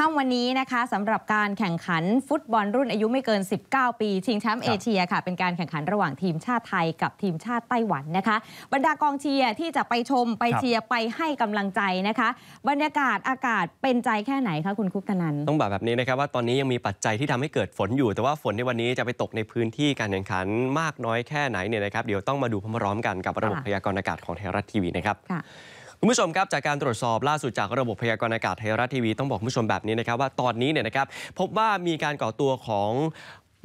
ค่ำวันนี้นะคะสำหรับการแข่งขันฟุตบอลรุ่นอายุไม่เกิน 19 ปีชิงแชมป์เอเชียค่ะ เป็นการแข่งขันระหว่างทีมชาติไทยกับทีมชาติไต้หวันนะคะ บรรดากองเชียร์ที่จะไปชมไปครับเชียร์ไปให้กำลังใจนะคะ บรรยากาศอากาศเป็นใจแค่ไหนคะคุณคุปตนันท์ต้องบอกแบบนี้นะครับว่าตอนนี้ยังมีปัจจัยที่ทำให้เกิดฝนอยู่ แต่ว่าฝนในวันนี้จะไปตกในพื้นที่การแข่งขันมากน้อยแค่ไหนเนี่ยนะครับเดี๋ยวต้องมาดูพร้อมๆกันกับระบบค่ะพยากรณ์อากาศของไทยรัฐทีวีนะครับ คุณผู้ชมครับจากการตรวจสอบล่าสุดจากระบบพยากรณ์อากาศไทยรัฐทีวีต้องบอกคุณผู้ชมแบบนี้นะครับว่าตอนนี้เนี่ยนะครับพบว่ามีการก่อตัวของ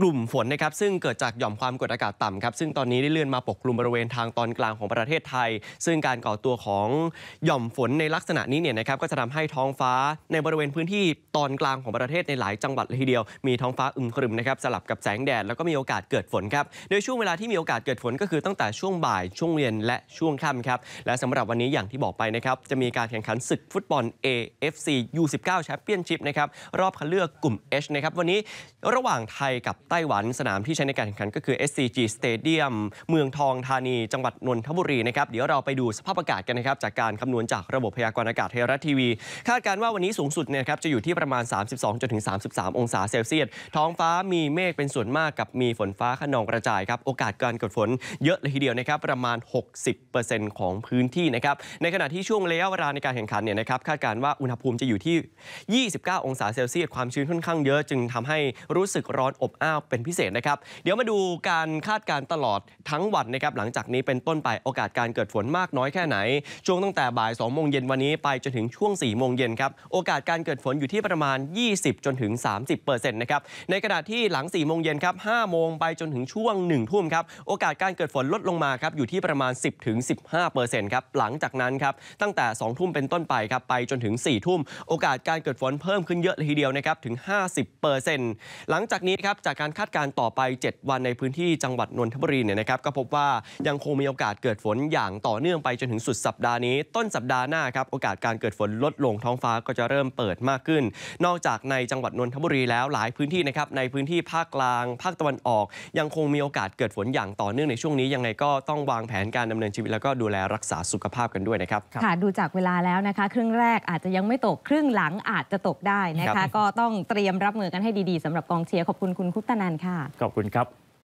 กลุ่มฝนนะครับซึ่งเกิดจากหย่อมความกดอากาศต่ำครับซึ่งตอนนี้ได้เลื่อนมาปกกลุ่มบริเวณทางตอนกลางของประเทศไทย ซึ่งการก่อตัวของหย่อมฝนในลักษณะนี้เนี่ยนะครับก็จะทำให้ท้องฟ้าในบริเวณพื้นที่ตอนกลางของประเทศในหลายจังหวัดเลยทีเดียว มีท้องฟ้าอึมครึมนะครับสลับกับแสงแดดแล้วก็มีโอกาสเกิดฝนครับโดยช่วงเวลาที่มีโอกาสเกิดฝนก็คือตั้งแต่ช่วงบ่ายช่วงเย็นและช่วงค่ำครับและสำหรับวันนี้อย่างที่บอกไปนะครับจะมีการแข่งขันศึกฟุตบอล AFC U19 Championship นะครับรอบคัดเลือกกลุ่ม H นะครับวันนี้ระหว่างไทยกับไต้หวันสนามที่ใช้ในการแข่งขันก็คือ SCG Stadium เมืองทองธานี จังหวัดนนทบุรีนะครับเดี๋ยวเราไปดูสภาพอากาศกันนะครับจากการคำนวณจากระบบพยากรณ์อากาศไทยรัฐทีวี คาดการณ์ว่าวันนี้สูงสุดเนี่ยครับจะอยู่ที่ประมาณ 32จนถึง33 องศาเซลเซียสท้องฟ้ามีเมฆเป็นส่วนมากกับมีฝนฟ้าขนองกระจายครับโอกาสการเกิดฝนเยอะเลยทีเดียวนะครับประมาณ 60%ของพื้นที่นะครับในขณะที่ช่วงระยะเวลาในการแข่งขันเนี่ยนะครับคาดการณ์ว่าอุณหภูมิจะอยู่ที่ 29 องศาเซลเซียสความชื้นค่อนข้างเยอะจึงทำให้รู้สึกร้อนอบอ้าวเป็นพิเศษนะครับเดี๋ยวมาดูการคาดการณ์ตลอดทั้งวันนะครับหลังจากนี้เป็นต้นไปโอกาสการเกิดฝนมากน้อยแค่ไหน ช่วงตั้งแต่บ่าย2โมงเย็นวันนี้ไปจนถึงช่วง4โมงเย็นครับโอกาสการเกิดฝนอยู่ที่ประมาณ 20 จนถึง 30%นะครับในขณะที่หลัง4โมงเย็นครับ5โมงไปจนถึงช่วง1ทุ่มครับโอกาสการเกิดฝนลดลงมาครับอยู่ที่ประมาณ 10ถึง15%ครับหลังจากนั้นครับตั้งแต่ 2 ทุ่มเป็นต้นไปครับไปจนถึง 4 ทุ่ม โอกาสการเกิดฝนเพิ่มขึ้นเยอะเลยทีเดียวนะครับถึง 50%หลังจากนี้ครับจากการคาดการณ์ต่อไป7วันในพื้นที่จังหวัดนนทบุรีเนี่ยนะครับก็พบว่ายังคงมีโอกาสเกิดฝนอย่างต่อเนื่องไปจนถึงสุดสัปดาห์นี้ ต้นสัปดาห์หน้าครับโอกาสการเกิดฝนลดลงท้องฟ้าก็จะเริ่มเปิดมากขึ้น นอกจากในจังหวัดนนทบุรีแล้วหลายพื้นที่นะครับในพื้นที่ภาคกลาง ภาคตะวันออก ยังคงมีโอกาสเกิดฝนอย่างต่อเนื่องในช่วงนี้ยังไงก็ต้องวางแผนการดำเนินชีวิตแล้วก็ดูแลรักษาสุขภาพกันด้วยนะครับค่ะดูจากเวลาแล้วนะคะครึ่งแรกอาจจะยังไม่ตกครึ่งหลังอาจจะตกได้นะครัคะบก็ต้องเตรียมรับมือกันให้ดีๆสำหรับกองเชียร์ขอบคุณคุณคุปตนันท์ค่ะ ขอบคุณครับ